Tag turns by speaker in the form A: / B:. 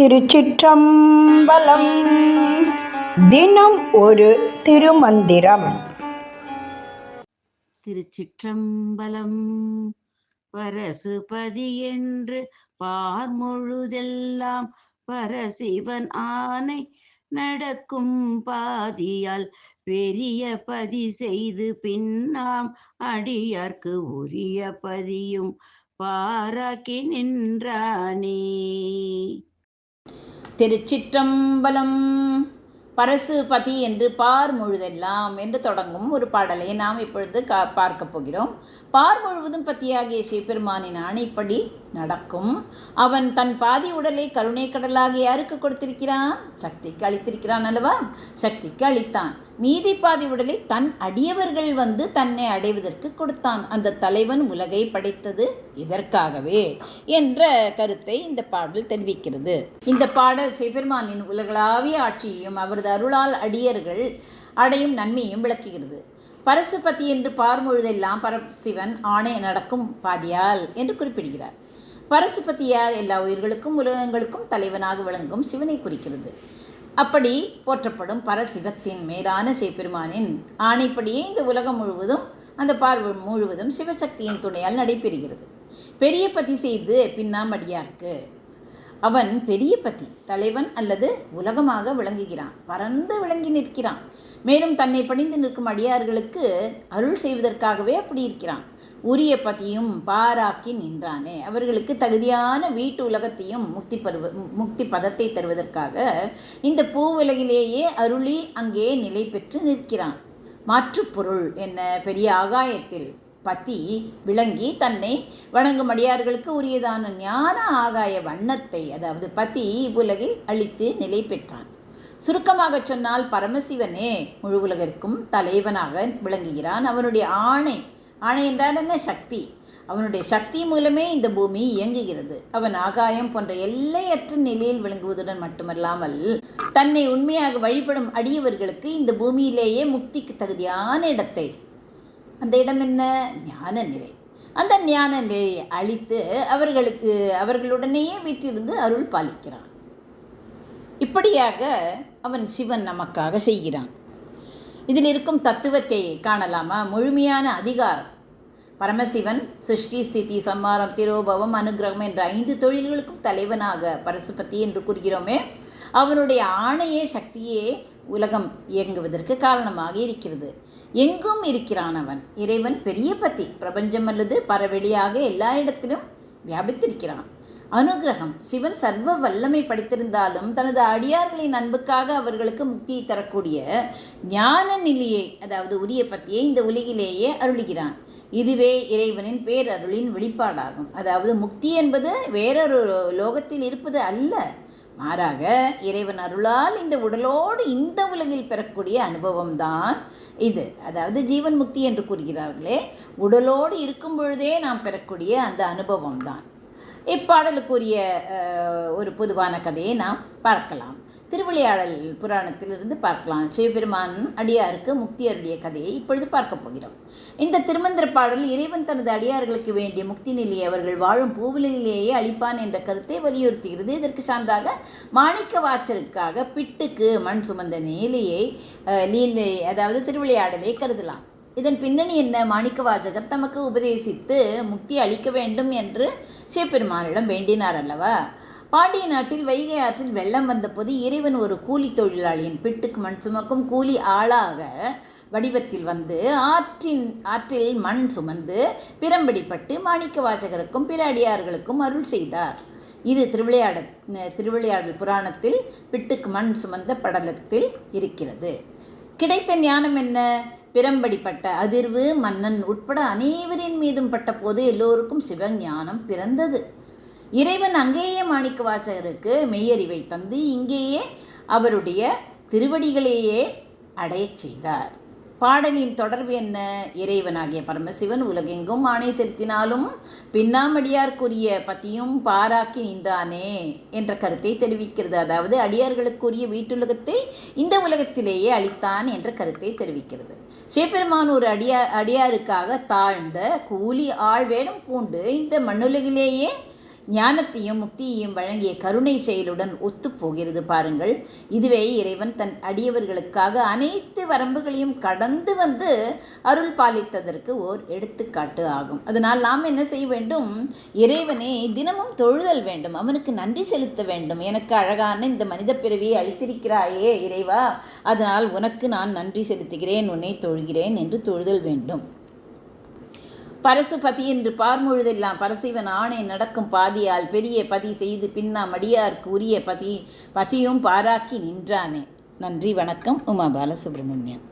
A: திருச்சிற்றம்பலம். தினம் ஒரு திருமந்திரம்.
B: திருச்சிற்றம்பலம் பரசுபதி என்று பார்முழுதெல்லாம் பரசிவன் ஆனை நடக்கும் பாதியால் பெரிய பதி செய்து பின்னாம் அடியார்க்கு உரிய பதியும் பாராக்கி நின்றானே.
C: திருச்சிற்றம்பலம். பரசுபதி என்று பார் முழுதெல்லாம் என்று தொடங்கும் ஒரு பாடலை நாம் இப்பொழுது கா பார்க்க போகிறோம். பார் முழுவதும் பத்தியாகிய சிவபெருமானின் ஆணைப்படி நடக்கும். அவன் தன் பாதி உடலை கருணை கடலாக யாருக்கு கொடுத்திருக்கிறான்? சக்திக்கு அளித்திருக்கிறான் அல்லவா? சக்திக்கு அளித்தான். மீதி பாதி உடலை தன் அடியவர்கள் வந்து தன்னை அடைவதற்கு கொடுத்தான். அந்த தலைவன் உலகை படைத்தது இதற்காகவே என்ற கருத்தை இந்த பாடல் தெரிவிக்கிறது. இந்த பாடல் சிவபெருமானின் உலகளாவிய ஆட்சியையும் அவரது அருளால் அடியர்கள் அடையும் நன்மையும் விளக்குகிறது. பரசுபதி என்று பார்மொழுதெல்லாம் பரசிவன் ஆணை நடக்கும் பாதியால் என்று குறிப்பிடுகிறார். பரசுபதியார் எல்லா உயிர்களுக்கும் உலகங்களுக்கும் தலைவனாக விளங்கும் சிவனை குறிக்கிறது. அப்படி போற்றப்படும் பரசிவத்தின் மேலான சிவபெருமானின் ஆணைப்படியே இந்த உலகம் முழுவதும் அந்த பார்வை முழுவதும் சிவசக்தியின் துணையால் நடைபெறுகிறது. பெரிய பதி செய்து பின்னாமடியார்க்கு அவன் பெரிய பதி தலைவன் அல்லது உலகமாக விளங்குகிறான். பறந்து விளங்கி நிற்கிறான். மேலும் தன்னை பணிந்து நிற்கும் அடியார்களுக்கு அருள் செய்வதற்காகவே அப்படி இருக்கிறான். உரிய பதியும் பாராக்கி நின்றானே. அவர்களுக்கு தகுதியான வீட்டு உலகத்தையும் முக்தி பருவ முக்தி பதத்தை தருவதற்காக இந்த பூ உலகிலேயே அருளி அங்கே நிலை பெற்று நிற்கிறான். மாற்றுப்பொருள் என்ன? பெரிய ஆகாயத்தில் பதி விளங்கி தன்னை வணங்கும் அடியார்களுக்கு உரியதான ஞான ஆகாய வண்ணத்தை அதாவது பதி இவ்வுலகில் அளித்து நிலை பெற்றான். சுருக்கமாக சொன்னால் பரமசிவனே முழு உலகிற்கும் தலைவனாக விளங்குகிறான் அவனுடைய ஆணை. ஆணை என்றால் என்ன? சக்தி. அவனுடைய சக்தி மூலமே இந்த பூமி இயங்குகிறது. அவன் ஆகாயம் போன்ற எல்லையற்ற நிலையில் விளங்குவதுடன் மட்டுமல்லாமல் தன்னை உண்மையாக வழிபடும் அடியவர்களுக்கு இந்த பூமியிலேயே முக்திக்கு தகுதியான இடத்தை அந்த இடம் என்ன? ஞான நிலை. அந்த ஞான நிலையை அழித்து அவர்களுக்கு அவர்களுடனேயே வீற்றிருந்து அருள் பாலிக்கிறான். இப்படியாக அவன் சிவன் நமக்காக செய்கிறான். இதில் இருக்கும் தத்துவத்தை காணலாமா? முழுமையான அதிகாரம். பரமசிவன் சிருஷ்டி ஸ்திதி சம்மாரம் திரோபவம் அனுகிரகம் என்ற ஐந்து தொழில்களுக்கும் தலைவனாக பரசுபதி என்று கூறுகிறோமே அவனுடைய ஆணையே சக்தியே உலகம் இயங்குவதற்கு காரணமாக இருக்கிறது. எங்கும் இருக்கிறான் அவன். இறைவன் பெரிய பத்தி பிரபஞ்சம் அல்லது பரவெளியாக எல்லா இடத்திலும் வியாபித்திருக்கிறான். அனுகிரகம் சிவன் சர்வ வல்லமை படித்திருந்தாலும் தனது அடியார்களின் அன்புக்காக அவர்களுக்கு முக்தியை தரக்கூடிய ஞான நிலையை அதாவது உரிய பத்தியை இந்த உலகிலேயே அருளுகிறான். இதுவே இறைவனின் பேரருளின் வெளிப்பாடாகும். அதாவது முக்தி என்பது வேறொரு லோகத்தில் இருப்பது அல்ல. மாறாக இறைவன் அருளால் இந்த உடலோடு இந்த உலகில் பெறக்கூடிய அனுபவம்தான் இது. அதாவது ஜீவன் முக்தி என்று கூறுகிறார்களே உடலோடு இருக்கும் பொழுதே நாம் பெறக்கூடிய அந்த அனுபவம் தான் இப்பாடலுக்குரிய ஒரு பொதுவான கதையை நாம் பார்க்கலாம். திருவிளையாடல் புராணத்திலிருந்து பார்க்கலாம். சிவபெருமான் அடியாருக்கு முக்தியருடைய கதையை இப்பொழுது பார்க்க போகிறோம். இந்த திருமந்திர பாடல் இறைவன் தனது அடியார்களுக்கு வேண்டிய முக்தி நிலையை அவர்கள் வாழும் பூவிலேயே அளிப்பான் என்ற கருத்தை வலியுறுத்துகிறது. இதற்கு சான்றாக மாணிக்க வாச்சலுக்காக பிட்டுக்கு மண் சுமந்த நீலையை நீலை அதாவது திருவிளையாடலை கருதலாம். இதன் பின்னணி என்ன? மாணிக்க வாஜகர் தமக்கு உபதேசித்து முக்தி அளிக்க வேண்டும் என்று சிவபெருமானிடம் வேண்டினார் அல்லவா? பாண்டிய நாட்டில் வைகை ஆற்றில் வெள்ளம் வந்தபோது இறைவன் ஒரு கூலி தொழிலாளியின் பிட்டுக்கு மண் சுமக்கும் கூலி ஆளாக வடிவத்தில் வந்து ஆற்றின் ஆற்றில் மண் சுமந்து பிறம்படிப்பட்டு மாணிக்க வாசகருக்கும் பிற அடியார்களுக்கும் அருள் செய்தார். இது திருவிளையாடல் திருவிளையாடல் புராணத்தில் பிட்டுக்கு மண் சுமந்த படலத்தில் இருக்கிறது. கிடைத்த ஞானம் என்ன? பிறம்படிப்பட்ட அதிர்வு மன்னன் உட்பட அனைவரின் மீதும் பட்ட போது எல்லோருக்கும் சிவஞானம் பிறந்தது. இறைவன் அங்கேயே மாணிக்க வாசகருக்கு மெய்யறிவை தந்து இங்கேயே அவருடைய திருவடிகளையே அடையச் செய்தார். பாடலின் தொடர்பு என்ன? இறைவனாகிய பரமசிவன் உலகெங்கும் ஆணை செலுத்தினாலும் பின்னாமடியார்க்குரிய பத்தியும் பாராக்கி நின்றானே என்ற கருத்தை தெரிவிக்கிறது. அதாவது அடியார்களுக்குரிய வீட்டுலகத்தை இந்த உலகத்திலேயே அளித்தான் என்ற கருத்தை தெரிவிக்கிறது. சிவபெருமான் ஒரு அடியா அடியாருக்காக தாழ்ந்த கூலி ஆள் வேடம் பூண்டு இந்த மண்ணுலகிலேயே ஞானத்தையும் முக்தியையும் வழங்கிய கருணை செயலுடன் ஒத்துப்போகிறது பாருங்கள். இதுவே இறைவன் தன் அடியவர்களுக்காக அனைத்து வரம்புகளையும் கடந்து வந்து அருள் பாலித்ததற்கு ஓர் எடுத்துக்காட்டு ஆகும். அதனால் நாம் என்ன செய்ய வேண்டும்? இறைவனை தினமும் தொழுதல் வேண்டும். அவனுக்கு நன்றி செலுத்த வேண்டும். எனக்கு அழகான இந்த மனித பிறவியை அளித்திருக்கிறாயே இறைவா. அதனால் உனக்கு நான் நன்றி செலுத்துகிறேன் உன்னை தொழுகிறேன் என்று தொழுதல் வேண்டும். பரசுபதி என்று பார்முழுதெல்லாம் பரசிவன் ஆணை நடக்கும் பாதியால் பெரிய பதி செய்து பின்னாம் அடியார்க்கு உரிய பதி பதியும் பாராக்கி நின்றானே. நன்றி வணக்கம். உமா பாலசுப்ரமணியன்.